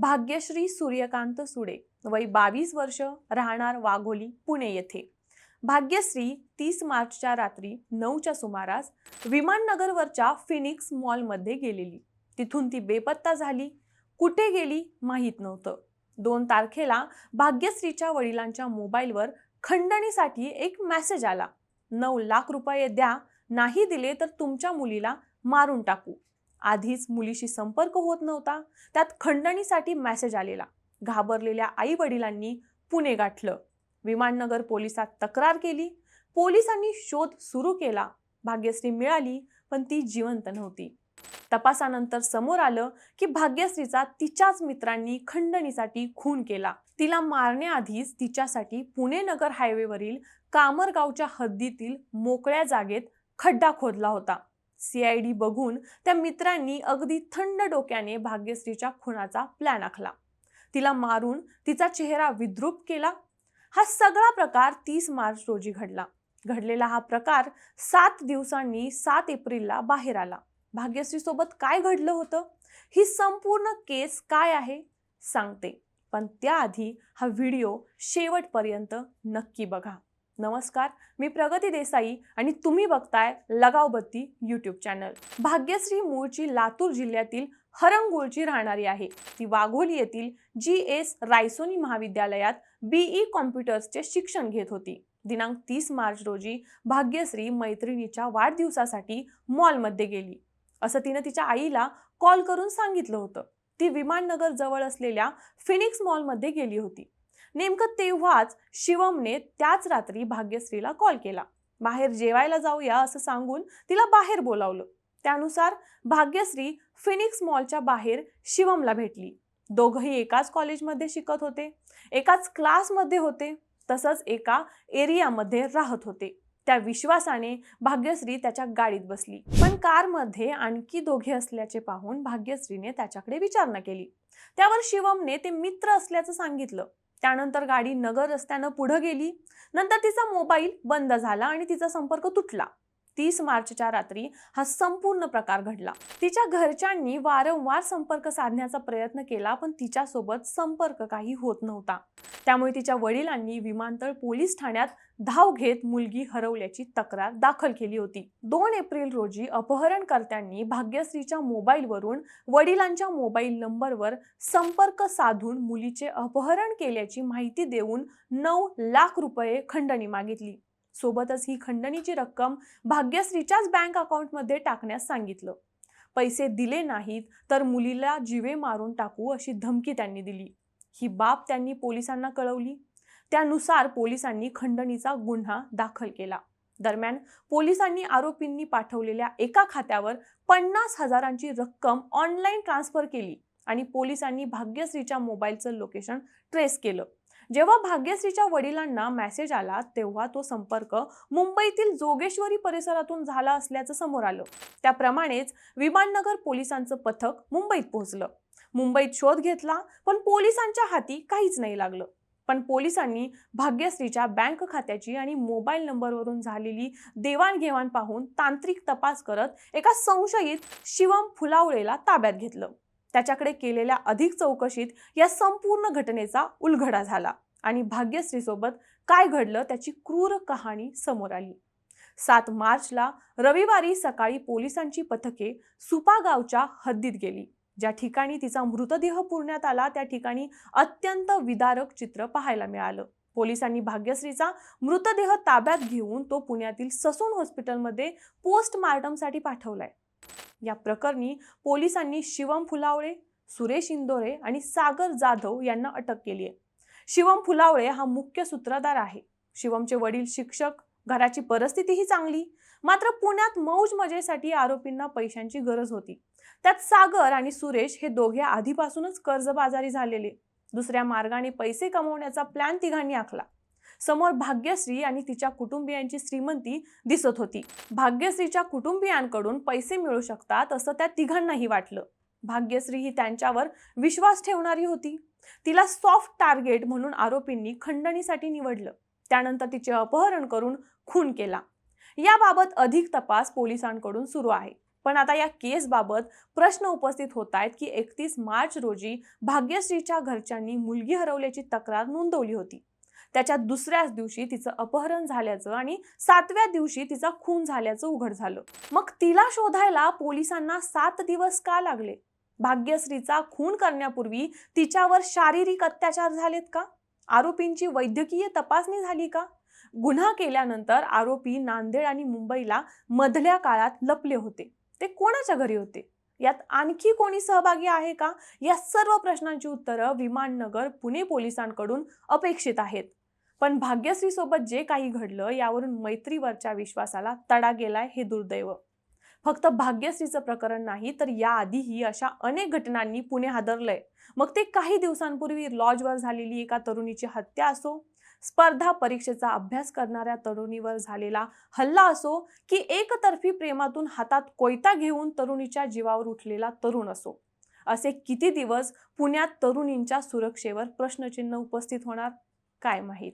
भाग्यश्री सूर्यकांत सुडे. वय बावीस वर्ष राहणार वाघोली पुणे येथे. भाग्यश्री तीस मार्चच्या रात्री नऊच्या सुमारास विमाननगरवरच्या फिनिक्स मॉलमध्ये गेलेली. तिथून ती बेपत्ता झाली. कुठे गेली माहीत नव्हतं. दोन तारखेला भाग्यश्रीच्या वडिलांच्या मोबाईलवर खंडणीसाठी एक मेसेज आला. नऊ लाख रुपये द्या नाही दिले तर तुमच्या मुलीला मारून टाकू. आधीच मुलीशी संपर्क होत नव्हता. त्यात खंडणीसाठी मेसेज आलेला. घाबरलेल्या आई वडिलांनी पुणे गाठलं. विमाननगर पोलिसात तक्रार केली. पोलिसांनी शोध सुरू केला. भाग्यश्री मिळाली पण ती जिवंत नव्हती. तपासानंतर समोर आलं की भाग्यश्रीचा तिच्याच मित्रांनी खंडणीसाठी खून केला. तिला मारण्याआधीच तिच्यासाठी पुणे नगर हायवेवरील कामरगावच्या हद्दीतील मोकळ्या जागेत खड्डा खोदला होता. सी आय डी बघून त्या मित्रांनी अगदी थंड डोक्याने भाग्यश्रीच्या खुनाचा प्लॅन आखला. तिला मारून तिचा चेहरा विद्रूप केला. हा सगळा प्रकार तीस मार्च रोजी घडला. घडलेला हा प्रकार सात दिवसांनी सात एप्रिलला बाहेर आला. भाग्यश्री सोबत काय घडलं होतं? ही संपूर्ण केस काय आहे? सांगते. पण त्याआधी हा व्हिडिओ शेवटपर्यंत नक्की बघा. नमस्कार मी प्रगती देसाई आणि तुम्ही बघताय लगावबत्ती यूट्यूब चॅनल भाग्यश्री मूळची लातूर जिल्ह्यातील हरंगुळची राहणारी आहे. ती वाघोली येथील जी एस रायसोनी महाविद्यालयात बीई कॉम्प्युटर्सचे शिक्षण घेत होती. दिनांक तीस मार्च रोजी भाग्यश्री मैत्रिणीच्या वाढदिवसासाठी मॉलमध्ये गेली. असं तिनं तिच्या आईला कॉल करून सांगितलं होतं. ती विमाननगर जवळ असलेल्या फिनिक्स मॉलमध्ये गेली होती. नेमकं तेव्हाच शिवमने त्याच रात्री भाग्यश्रीला कॉल केला. बाहेर जेवायला जाऊया असं सांगून तिला बाहेर बोलावलं. त्यानुसार भाग्यश्री फिनिक्स मॉलच्या बाहेर शिवमला भेटली. दोघंही एकाच कॉलेजमध्ये शिकत होते. एकाच क्लासमध्ये होते. तसंच एका एरियामध्ये राहत होते. त्या विश्वासाने भाग्यश्री त्याच्या गाडीत बसली. पण कारमध्ये आणखी दोघे असल्याचे पाहून भाग्यश्रीने त्याच्याकडे विचारणा केली. त्यावर शिवमने ते मित्र असल्याचं सांगितलं. त्यानंतर गाडी नगर रस्त्यानं पुढं गेली. नंतर तिचा मोबाईल बंद झाला आणि तिचा संपर्क तुटला. तीस मार्चच्या रात्री हा संपूर्ण प्रकार घडला. तिच्या घरच्यांनी वारंवार संपर्क साधण्याचा प्रयत्न केला पण तिच्यासोबत संपर्क काही होत नव्हता. त्यामुळे तिच्या वडिलांनी विमानतळ पोलीस ठाण्यात धाव घेत मुलगी हरवल्याची तक्रार दाखल केली होती. दोन एप्रिल रोजी अपहरणकर्त्यांनी भाग्यश्रीच्या मोबाईलवरून वडिलांच्या मोबाईल नंबरवर संपर्क साधून मुलीचे अपहरण केल्याची माहिती देऊन नऊ लाख रुपये खंडणी मागितली. सोबतच ही खंडणीची रक्कम भाग्यश्रीच्याच बँक अकाउंटमध्ये टाकण्यास सांगितलं. पैसे दिले नाहीत तर मुलीला जिवे मारून टाकू अशी धमकी त्यांनी दिली. ही बाब त्यांनी पोलिसांना कळवली. त्यानुसार पोलिसांनी खंडणीचा गुन्हा दाखल केला. दरम्यान पोलिसांनी आरोपींनी पाठवलेल्या एका खात्यावर पन्नास हजारांची रक्कम ऑनलाईन ट्रान्सफर केली आणि पोलिसांनी भाग्यश्रीच्या मोबाईलचं लोकेशन ट्रेस केलं. जेव्हा भाग्यश्रीच्या वडिलांना मेसेज आला तेव्हा तो संपर्क मुंबईतील जोगेश्वरी परिसरातून झाला असल्याचं समोर आलं. त्याप्रमाणेच विमाननगर पोलिसांचं पथक मुंबईत पोहोचलं. मुंबईत शोध घेतला पण पोलिसांच्या हाती काहीच नाही लागलं. पण पोलिसांनी भाग्यश्रीच्या बँक खात्याची आणि मोबाईल नंबरवरून झालेली देवाणघेवाण पाहून तांत्रिक तपास करत एका संशयित शिवम फुलावळेला ताब्यात घेतलं. त्याच्याकडे केलेल्या अधिक चौकशीत या संपूर्ण घटनेचा उलगडा झाला आणि भाग्यश्रीसोबत काय घडलं त्याची क्रूर कहाणी समोर आली. सात मार्चला रविवारी सकाळी पोलिसांची पथके सुपा गावच्या हद्दीत गेली. ज्या ठिकाणी तिचा मृतदेह पुरण्यात आला त्या ठिकाणी अत्यंत विदारक चित्र पाहायला मिळालं. पोलिसांनी भाग्यश्रीचा मृतदेह ताब्यात घेऊन तो पुण्यातील ससून हॉस्पिटलमध्ये पोस्टमार्टमसाठी पाठवलाय. या प्रकरणी पोलिसांनी शिवम फुलावळे सुरेश इंदोरे आणि सागर जाधव यांना अटक केली आहे. शिवम फुलावळे हा मुख्य सूत्रधार आहे. शिवमचे वडील शिक्षक घराची परिस्थितीही चांगली. मात्र पुण्यात मौज मजेसाठी आरोपींना पैशांची गरज होती. त्यात सागर आणि सुरेश हे दोघे आधीपासूनच कर्जबाजारी झालेले. दुसऱ्या मार्गाने पैसे कमवण्याचा प्लॅन तिघांनी आखला. समोर भाग्यश्री आणि तिच्या कुटुंबियांची श्रीमंती दिसत होती. भाग्यश्रीच्या कुटुंबियांकडून पैसे मिळू शकतात असं त्या तिघांनाही वाटलं. भाग्यश्री ही त्यांच्यावर विश्वास ठेवणारी होती. तिला सॉफ्ट टार्गेट म्हणून आरोपींनी खंडणीसाठी निवडलं. त्यानंतर तिचे अपहरण करून खून केला. याबाबत अधिक तपास पोलिसांकडून सुरू आहे. पण आता या केसबाबत प्रश्न उपस्थित होत आहेत की एकतीस मार्च रोजी भाग्यश्रीच्या घरच्यांनी मुलगी हरवल्याची तक्रार नोंदवली होती. त्याच्या दुसऱ्याच दिवशी तिचं अपहरण झाल्याचं आणि सातव्या दिवशी तिचा खून झाल्याचं उघड झालं. मग तिला शोधायला पोलिसांना सात दिवस का लागले? भाग्यश्रीचा खून करण्यापूर्वी तिच्यावर शारीरिक अत्याचार झालेत का? आरोपींची वैद्यकीय तपासणी झाली का? गुन्हा केल्यानंतर आरोपी नांदेड आणि मुंबईला मधल्या काळात लपले होते. ते कोणाच्या घरी होते? यात आणखी कोणी सहभागी आहे का? या सर्व प्रश्नांची उत्तरं विमाननगर पुणे पोलिसांकडून अपेक्षित आहेत. पण भाग्यश्रीसोबत जे काही घडलं यावरून मैत्रीवरच्या विश्वासाला तडा गेलाय हे दुर्दैव. फक्त भाग्यश्रीचं प्रकरण नाही तर याआधीही अशा अनेक घटनांनी पुणे हादरलंय. मग ते काही दिवसांपूर्वी लॉजवर झालेली एका तरुणीची हत्या असो स्पर्धा परीक्षेचा अभ्यास करणाऱ्या तरुणीवर झालेला हल्ला असो की एकतर्फी प्रेमातून हातात कोयता घेऊन तरुणीच्या जीवावर उठलेला तरुण असो. असे किती दिवस पुण्यात तरुणींच्या सुरक्षेवर प्रश्नचिन्ह उपस्थित होणार काय माहीत?